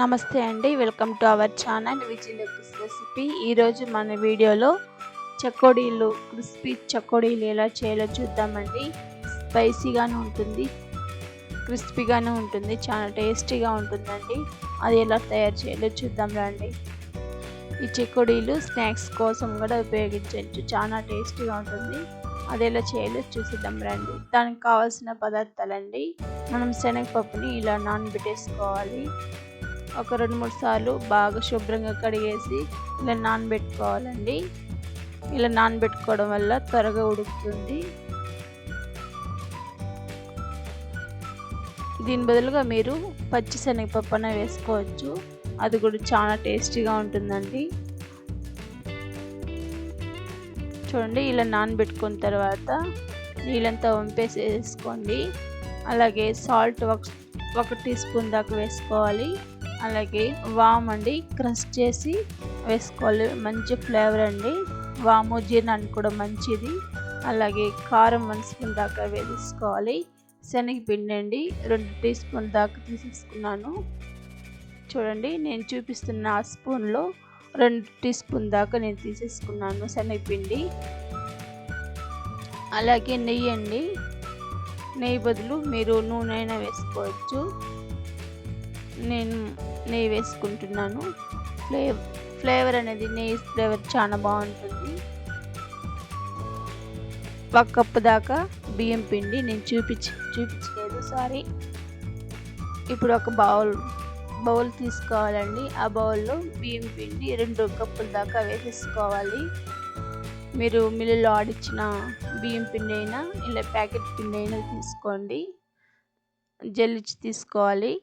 నమస్తే అండి welcome to our channel Vijayalakshmi recipe. ఈరోజు మన వీడియోలో చకోడీలు క్రిస్పీ చకోడీలు ఎలా చేయాలో చూద్దామండి. స్పైసీగానే ఉంటుంది క్రిస్పీగానే ఉంటుంది చాలా టేస్టీగా ఉంటుందండి. అది ఎలా తయారు చేయాలో చూద్దాం రండి. ఈ చకోడీలు స్నాక్స్ కోసం కూడా ఉపయోగించవచ్చు చాలా టేస్టీగా ఉంటుంది. అది ఎలా చేయాలో చూసిద్దాం రండి. దానికి కావాల్సిన పదార్థాలండి. మనం శనగపప్పుని ఇలా నానబెట్టేసుకోవాలి. ఒక రెండు మూడు సార్లు బాగా శుభ్రంగా కడిగేసి ఇలా నానబెట్టుకోవాలండి. ఇలా నానబెట్టుకోవడం వల్ల త్వరగా ఉడుకుతుంది. దీని బదులుగా మీరు పచ్చి శనగపప్పున వేసుకోవచ్చు. అది కూడా చాలా టేస్టీగా ఉంటుందండి. చూడండి ఇలా నానబెట్టుకున్న తర్వాత నీళ్ళంతా వంపేసి వేసుకోండి అలాగే సాల్ట్ ఒక ఒక టీ స్పూన్ దాకా వేసుకోవాలి. అలాగే వామ్ అండి క్రష్ చేసి వేసుకోవాలి. మంచి ఫ్లేవర్ అండి. వాము జీర్ణానికి కూడా మంచిది. అలాగే కారం వన్ స్పూన్ దాకా వేసుకోవాలి. శనగపిండి అండి రెండు టీ స్పూన్ దాకా తీసేసుకున్నాను. చూడండి నేను చూపిస్తున్న ఆ స్పూన్లో రెండు టీ స్పూన్ దాకా నేను తీసేసుకున్నాను శనగపిండి. అలాగే నెయ్యి అండి. నెయ్యి బదులు మీరు నూనె అయినా వేసుకోవచ్చు. నేను నెయ్యి వేసుకుంటున్నాను. ఫ్లేవర్ ఫ్లేవర్ అనేది నెయ్యి ఫ్లేవర్ చాలా బాగుంటుంది. ఒక కప్పు దాకా బియ్యం పిండి నేను చూపించి చూపించలేదు సారీ. ఇప్పుడు ఒక బౌల్ బౌల్ తీసుకోవాలండి. ఆ బౌల్లో బియ్యం పిండి రెండు కప్పుల దాకా వేసేసుకోవాలి. మీరు మిల్లులో ఆడిచ్చిన బియ్యం పిండి అయినా ఇలా ప్యాకెట్ పిండి అయినా తీసుకోండి. జల్లిచ్చి తీసుకోవాలి.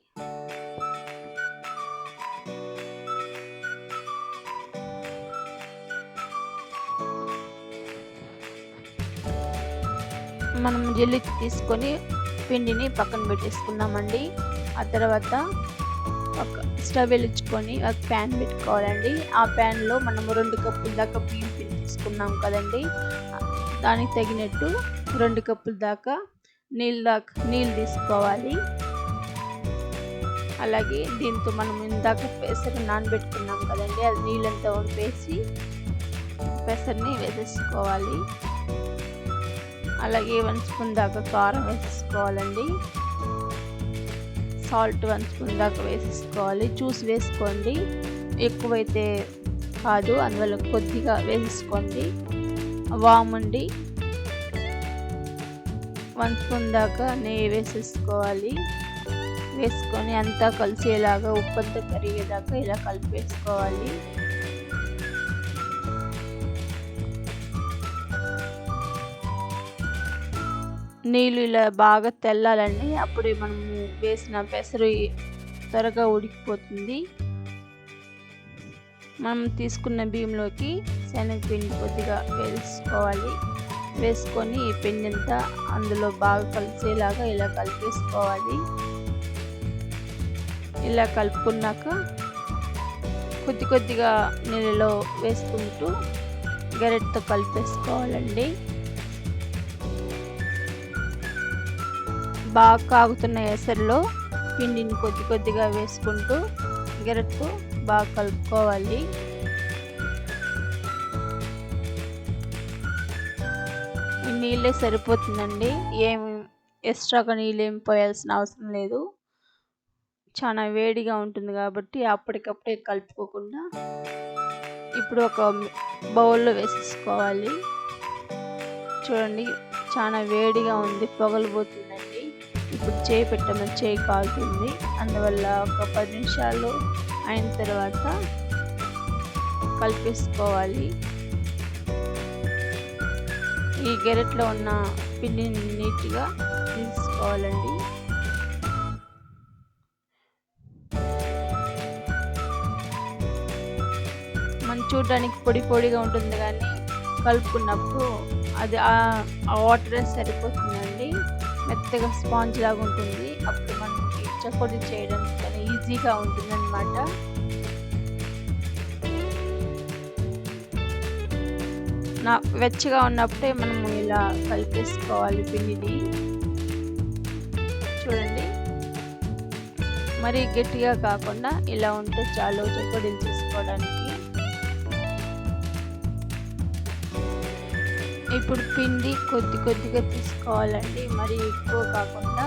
మనం జల్లిచ్చి తీసుకొని పిండిని పక్కన పెట్టేసుకున్నామండి. ఆ తర్వాత ఒక స్టవ్ వెలిగించుకొని ఒక ప్యాన్ పెట్టుకోవాలండి. ఆ ప్యాన్లో మనం రెండు కప్పుల దాకా బియ్యం పిండి తీసుకున్నాం కదండి. దానికి తగినట్టు రెండు కప్పుల దాకా నీళ్ళు దాకా నీళ్ళు తీసుకోవాలి. అలాగే దీంతో మనం ఇందాక పెసరు నానబెట్టుకున్నాం కదండి. అది నీళ్ళంతా వంపేసి పెసర్ని వేసేసుకోవాలి. అలాగే వన్ స్పూన్ దాకా కారం వేసేసుకోవాలండి. సాల్ట్ వన్ స్పూన్ దాకా వేసేసుకోవాలి. చూసి వేసుకోండి. ఎక్కువైతే కాదు అందువల్ల కొద్దిగా వేసేసుకోండి. వాముండి వన్ స్పూన్ దాకా నెయ్యి వేసేసుకోవాలి. వేసుకొని అంతా కలిసేలాగా ఉప్పంతా కరిగేదాకా ఇలా కలిపేసుకోవాలి. నీళ్ళు ఇలా బాగా తెల్లాలండి అప్పుడే మనము వేసిన పెసరు త్వరగా ఉడికిపోతుంది. మనం తీసుకున్న బియ్యంలోకి శనగపిండి కొద్దిగా వేసుకోవాలి. వేసుకొని ఈ పిండి అంతా అందులో బాగా కలిసేలాగా ఇలా కలిపేసుకోవాలి. ఇలా కలుపుకున్నాక కొద్ది కొద్దిగా నీళ్ళలో వేసుకుంటూ గరెట్తో కలిపేసుకోవాలండి. బాగా కాగుతున్న ఎసరులో పిండిని కొద్ది కొద్దిగా వేసుకుంటూ గెరట్కు బాగా కలుపుకోవాలి. ఈ నీళ్ళే సరిపోతుందండి. ఏం ఎక్స్ట్రాగా నీళ్ళు ఏం పోయాల్సిన అవసరం లేదు. చాలా వేడిగా ఉంటుంది కాబట్టి అప్పటికప్పుడే కలుపుకోకుండా ఇప్పుడు ఒక బౌల్లో వేసేసుకోవాలి. చూడండి చాలా వేడిగా ఉంది పొగలిపోతుందండి ఇప్పుడు చేయి పెట్టమని చేయి కాలుతుంది అందువల్ల ఒక పది నిమిషాలు అయిన తర్వాత కలిపేసుకోవాలి. ఈ గెరెట్లో ఉన్న పిండిని నీట్గా తీసుకోవాలండి. మనం చూడడానికి పొడి పొడిగా ఉంటుంది కానీ కలుపుకున్నప్పుడు అది ఆ వాటర్ సరిపోతుందండి. మెత్తగా స్పాంజ్ లాగా ఉంటుంది. అప్పుడు మనకి చకోడీ చేయడం చాలా ఈజీగా ఉంటుంది అనమాట నా వెచ్చగా ఉన్నప్పుడే మనము ఇలా కలిపేసుకోవాలి పిండిని. చూడండి. మరీ గట్టిగా కాకుండా ఇలా ఉంటే చాలు చెకోడీలు చేసుకోవడానికి. ఇప్పుడు పిండి కొద్ది కొద్దిగా తీసుకోవాలండి. మరి ఎక్కువ కాకుండా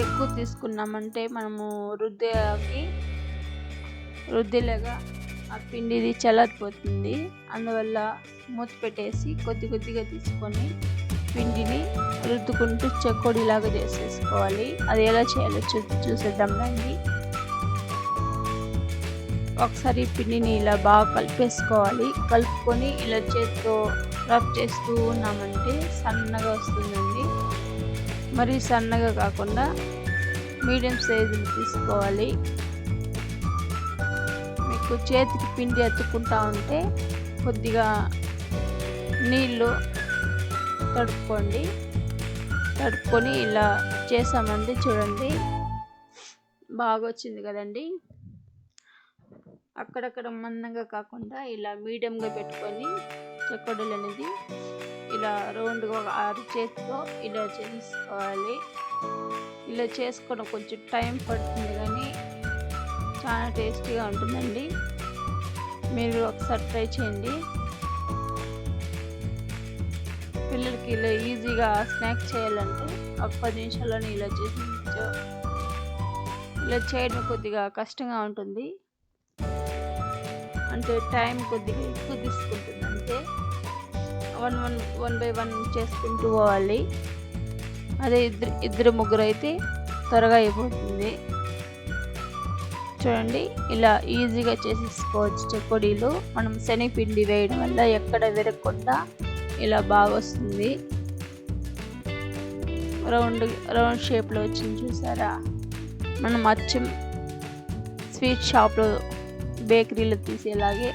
ఎక్కువ తీసుకున్నామంటే మనము రుద్దేకి రుద్దేలాగా ఆ పిండిది చల్లారిపోతుంది. అందువల్ల మూత పెట్టేసి కొద్ది కొద్దిగా తీసుకొని పిండిని రుద్దుకుంటూ చెక్కొడిలాగా చేసేసుకోవాలి. అది ఎలా చేయాలో చూ చూసేద్దాం రండి. ఒకసారి పిండిని ఇలా బాగా కలిపేసుకోవాలి. కలుపుకొని ఇలా చేతితో రబ్ చేస్తూ ఉన్నామంటే సన్నగా వస్తుందండి. మరి సన్నగా కాకుండా మీడియం సైజులు తీసుకోవాలి. మీకు చేతికి పిండి ఎత్తుకుంటా ఉంటే కొద్దిగా నీళ్ళు తడుపుకోండి. తడుపుకొని ఇలా చేసామండి చూడండి బాగా వచ్చింది కదండి. అక్కడక్కడ మందంగా కాకుండా ఇలా మీడియంగా పెట్టుకొని చెక్కడులు అనేది ఇలా రౌండ్గా ఒక ఆరు చేతితో ఇలా చేసుకోవాలి. ఇలా చేసుకోవడం కొంచెం టైం పడుతుంది కానీ చాలా టేస్టీగా ఉంటుందండి. మీరు ఒకసారి ట్రై చేయండి. పిల్లలకి ఇలా ఈజీగా స్నాక్ చేయాలంటే ఒక పది నిమిషాల్లోనే ఇలా చేసి ఇలా చేయడం కొద్దిగా కష్టంగా ఉంటుంది. అంటే టైం కొద్దిగా ఎక్కువ తీసుకుంటుంది అంతే. One one one by one చేసుకుంటూ పోవాలి. అదే ఇద్దరు ఇద్దరు ముగ్గురు అయితే త్వరగా అయిపోతుంది. చూడండి ఇలా ఈజీగా చేసేసుకోవచ్చు చెకోడీలు. మనం శనగపిండి వేయడం వల్ల ఎక్కడ విరగకుండా ఇలా బాగా వస్తుంది. రౌండ్ రౌండ్ షేప్లో వచ్చింది చూసారా? మనం అచ్చం స్వీట్ షాప్లో బేకరీలో తీసేలాగే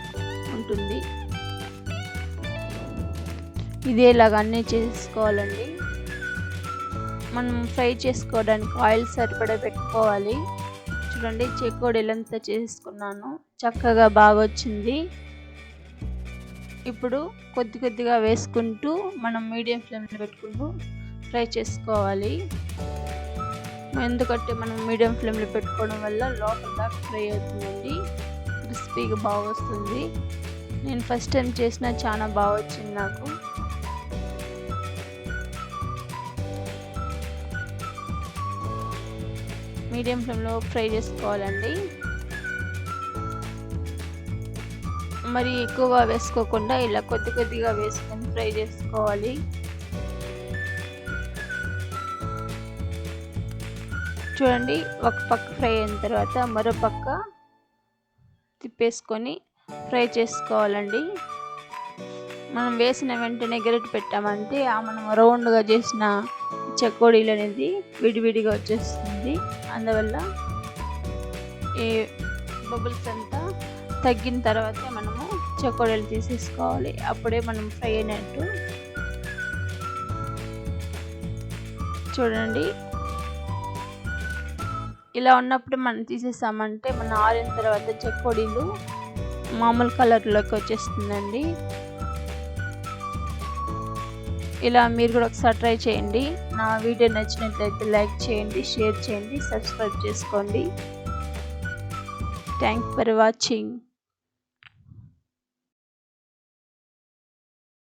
ఉంటుంది. ఇదేలాగా అన్నీ చేసుకోవాలండి. మనం ఫ్రై చేసుకోవడానికి ఆయిల్ సరిపడా పెట్టుకోవాలి. చూడండి చెకోడీలు అంతా చేసుకున్నాను. చక్కగా బాగా వచ్చింది. ఇప్పుడు కొద్ది కొద్దిగా వేసుకుంటూ మనం మీడియం ఫ్లేమ్లో పెట్టుకుంటూ ఫ్రై చేసుకోవాలి. ఎందుకంటే మనం మీడియం ఫ్లేమ్లో పెట్టుకోవడం వల్ల లోపల దాకా ఫ్రై అవుతుందండి. క్రిస్పీగా బాగా వస్తుంది. నేను ఫస్ట్ టైం చేసిన చాలా బాగా వచ్చింది నాకు. మీడియం ఫ్లేమ్లో ఫ్రై చేసుకోవాలండి. మరి ఎక్కువగా వేసుకోకుండా ఇలా కొద్ది కొద్దిగా వేసుకొని ఫ్రై చేసుకోవాలి. చూడండి ఒక పక్క ఫ్రై అయిన తర్వాత మరో పక్క తిప్పేసుకొని ఫ్రై చేసుకోవాలండి. మనం వేసిన వెంటనే గరిట పెట్టామంటే ఆ మనం రౌండ్గా చేసిన చెకోడీలు అనేది విడివిడిగా వచ్చేస్తుంది. అందువల్ల ఈ బబుల్స్ అంతా తగ్గిన తర్వాత మనము చెకోడీలు తీసేసుకోవాలి. అప్పుడే మనం ఫ్రై అయినట్టు. చూడండి. ఇలా ఉన్నప్పుడు మనం తీసేసామంటే మనం ఆరిన తర్వాత చెకోడీలు మామూలు కలర్లోకి వచ్చేస్తుందండి. ఇలా మీరు కూడా ఒకసారి ట్రై చేయండి. నా వీడియో నచ్చినట్లయితే లైక్ చేయండి షేర్ చేయండి సబ్స్క్రైబ్ చేసుకోండి. Thank for watching